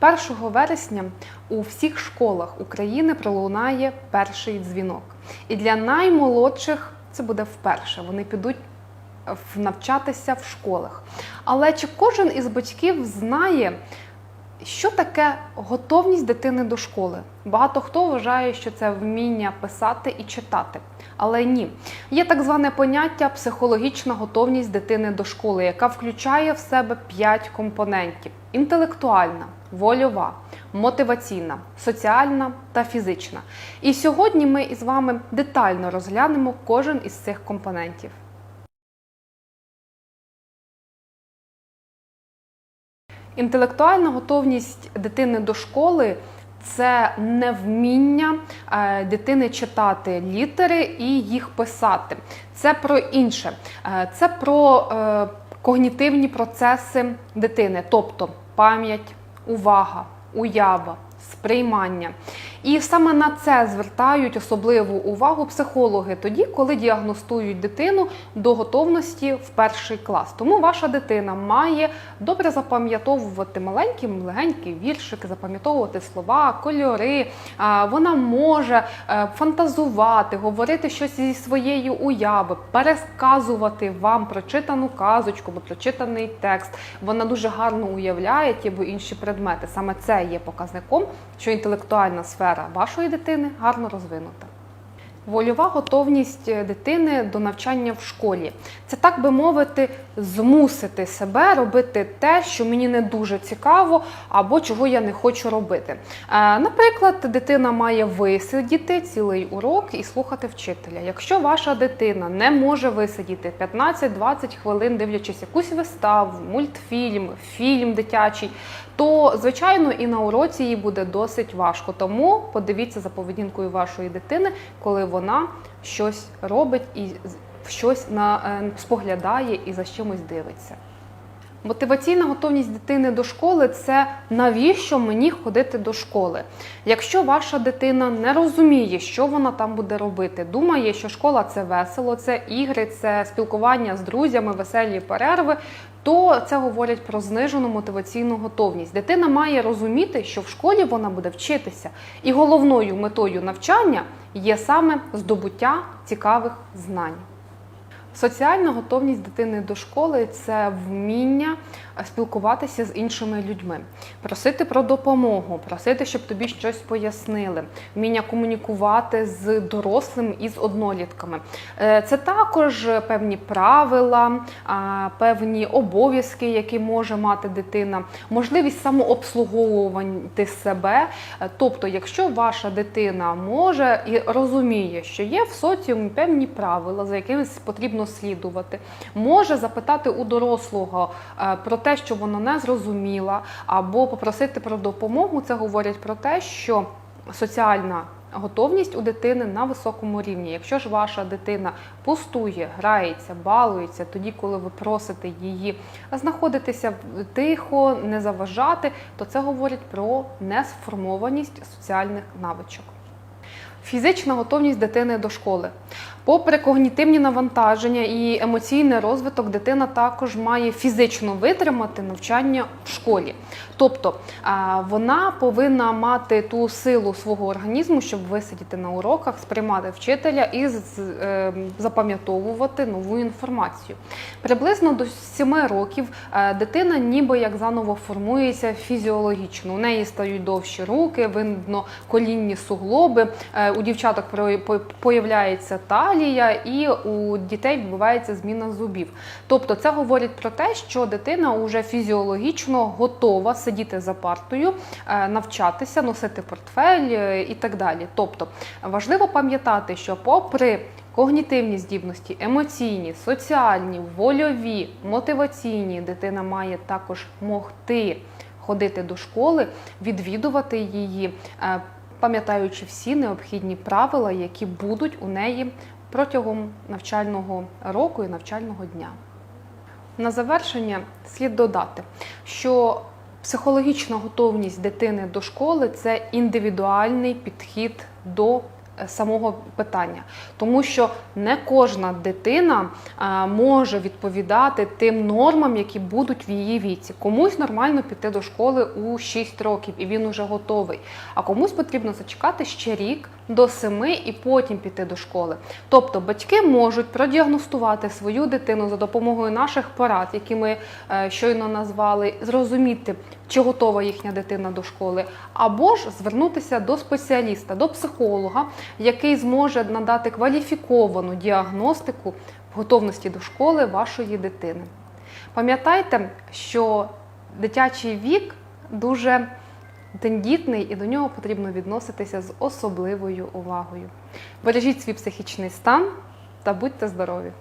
1 вересня у всіх школах України пролунає перший дзвінок. І для наймолодших це буде вперше. Вони підуть навчатися в школах. Але чи кожен із батьків знає, що таке готовність дитини до школи? Багато хто вважає, що це вміння писати і читати. Але ні, є так зване поняття психологічна готовність дитини до школи, яка включає в себе п'ять компонентів: інтелектуальна, вольова, мотиваційна, соціальна та фізична. І сьогодні ми із вами детально розглянемо кожен із цих компонентів. Інтелектуальна готовність дитини до школи це невміння е, дитини читати літери і їх писати. Це про інше. Е, Це про е, когнітивні процеси дитини, тобто пам'ять, увага, уява, сприймання. І саме на це звертають особливу увагу психологи тоді, коли діагностують дитину до готовності в перший клас. Тому ваша дитина має добре запам'ятовувати маленькі, легенькі віршики, запам'ятовувати слова, кольори. Вона може е, фантазувати, говорити щось зі своєї уяви, пересказувати вам прочитану казочку або прочитаний текст. Вона дуже гарно уявляє ті або інші предмети. Саме це є показником, що інтелектуальна сфера вашої дитини гарно розвинута. Вольова готовність е, дитини до навчання в школі. Це так би мовити, змусити себе робити те, що мені не дуже цікаво, або чого я не хочу робити. Е, Наприклад, дитина має висидіти цілий урок і слухати вчителя. Якщо ваша дитина не може висидіти 15-20 хвилин, дивлячись якусь виставу, мультфільм, фільм дитячий, то звичайно і на уроці їй буде досить важко. Тому подивіться за поведінкою вашої дитини, коли вона щось робить і щось на, е, споглядає і за чимось дивиться. Мотиваційна готовність дитини до школи це навіщо мені ходити до школи. Якщо ваша дитина не розуміє, що вона там буде робити, думає, що школа це весело, це ігри, це спілкування з друзями, веселі перерви, то це говорять про знижену мотиваційну готовність. Дитина має розуміти, що в школі вона буде вчитися, і головною метою навчання є саме здобуття цікавих знань. Соціальна готовність дитини до школи це вміння спілкуватися з іншими людьми, просити про допомогу, просити, щоб тобі щось пояснили, вміння комунікувати з дорослим і з однолітками. Е, Це також певні правила, певні обов'язки, які може мати дитина, можливість самообслуговувати себе. Е, Тобто, якщо ваша дитина може і розуміє, що є в соціумі певні правила, за якими потрібно слідувати, може запитати у дорослого е, про те, що вона не зрозуміла, або попросити про допомогу, це говорять про те, що соціальна готовність у дитини на високому рівні. Якщо ж ваша дитина пустує, грається, балується, тоді, коли ви просите її знаходитися тихо, не заважати, то це говорить про несформованість соціальних навичок. Фізична готовність дитини до школи. Попри когнітивні навантаження і емоційний розвиток, дитина також має фізично витримати навчання в школі. Тобто вона повинна мати ту силу свого організму, щоб висидіти на уроках, сприймати вчителя і е, запам'ятовувати нову інформацію. Приблизно до 7 років е, дитина ніби як заново формується фізіологічно. У неї стають довші руки, видно колінні суглоби. Е, У дівчаток про- по- появляється і у дітей відбувається зміна зубів. Тобто, це говорить про те, що дитина вже фізіологічно готова сидіти за партою, е, навчатися, носити портфель е, і так далі. Тобто важливо пам'ятати, що попри когнітивні здібності, емоційні, соціальні, вольові, мотиваційні, дитина має також могти ходити до школи, відвідувати її, е, пам'ятаючи всі необхідні правила, які будуть у неї протягом навчального року і навчального дня. На завершення слід додати, що психологічна готовність дитини до школи це індивідуальний підхід до е, самого питання, тому що не кожна дитина е, може відповідати тим нормам, які будуть в її віці. Комусь нормально піти до школи у 6 років, і він уже готовий. А комусь потрібно зачекати ще рік до 7 і потім піти до школи. Тобто батьки можуть продіагностувати свою дитину за допомогою наших порад, які ми е, щойно назвали, зрозуміти, чи готова їхня дитина до школи, або ж звернутися до спеціаліста, до психолога, який зможе надати кваліфіковану діагностику готовності до школи вашої дитини. Пам'ятайте, що дитячий вік дуже тендітний і до нього потрібно відноситися з особливою увагою. Бережіть свій психічний стан та будьте здорові!